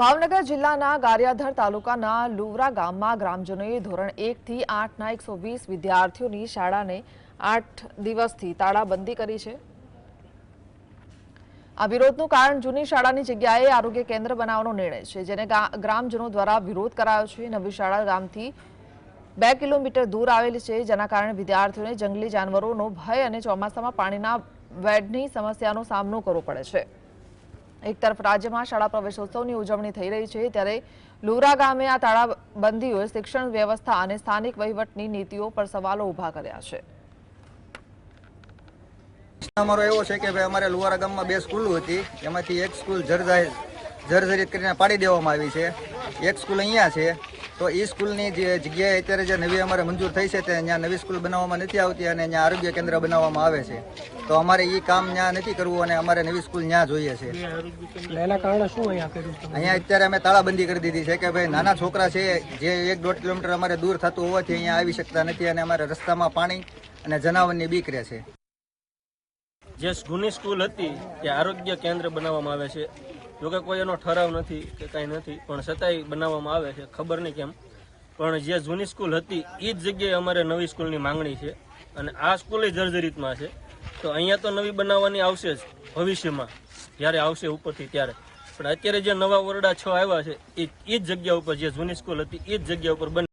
ભાવનગર જિલ્લાના ગારિયાધર તાલુકાના લુવરા ગામમાં ગ્રામજનોએ ધોરણ એકથી આઠના એકસો વીસ વિદ્યાર્થીઓની શાળાને આઠ દિવસથી તાળાબંધી કરી છે. આ વિરોધનું કારણ જૂની શાળાની જગ્યાએ આરોગ્ય કેન્દ્ર બનાવવાનો નિર્ણય છે, જેને ગ્રામજનો દ્વારા વિરોધ કરાયો છે. નવી શાળા ગામથી બે કિલોમીટર દૂર આવેલી છે, જેના કારણે વિદ્યાર્થીઓને જંગલી જાનવરોનો ભય અને ચોમાસામાં પાણીના વેડની સમસ્યાનો સામનો કરવો પડે છે. એક તરફ રાજ્યમાં શાળા પ્રવેશોત્સવની ઉજવણી થઈ રહી છે, ત્યારે લુરા ગામે આ તાળાબંધીઓએ શિક્ષણ વ્યવસ્થા અને સ્થાનિક વહીવટની નીતિઓ પર સવાલો ઊભા કર્યા છે. અમારો એવો છે કે ભાઈ અમારે લુવારા ગામમાં બે સ્કૂલો હતી, એમાંથી એક સ્કૂલ જર્જારી જર્જરિત કરીને પાડી દેવામાં આવી છે, એક સ્કૂલ અહીંયા છે તો એ સ્કૂલની જે જગ્યાએ અત્યારે જે નવી અમારે મંજૂર થઈ છે તે ત્યાં નવી સ્કૂલ બનાવવામાં નથી આવતી અને ત્યાં આરોગ્ય કેન્દ્ર બનાવવામાં આવે છે. તો અમારે એ કામ ત્યાં નથી કરવું અને અમારે નવી સ્કૂલ ત્યાં જોઈએ છે. એના કારણે શું અહીંયા કર્યું અહીંયા અત્યારે અમે તાળાબંધી કરી દીધી છે કે ભાઈ નાના છોકરા છે જે એક દોઢ કિલોમીટર અમારે દૂર થતું હોવાથી અહીંયા આવી શકતા નથી અને અમારે રસ્તામાં પાણી અને જનાવરની બીક રહે છે. જે જૂની સ્કૂલ હતી તે આરોગ્ય કેન્દ્ર બનાવવામાં આવે છે. જોકે કોઈ એનો ઠરાવ નથી કે કાંઈ નથી, પણ છતાંય બનાવવામાં આવે છે, ખબર નહીં કેમ. પણ જે જૂની સ્કૂલ હતી એ જ જગ્યાએ અમારે નવી સ્કૂલની માંગણી છે અને આ સ્કૂલે જર્જરિતમાં છે. તો અહીંયા તો નવી બનાવવાની આવશે જ ભવિષ્યમાં, જ્યારે આવશે ઉપરથી ત્યારે. પણ અત્યારે જે નવા ઓરડા છ આવ્યા છે એ જ જગ્યા ઉપર, જે જૂની સ્કૂલ હતી એ જ જગ્યા ઉપર બને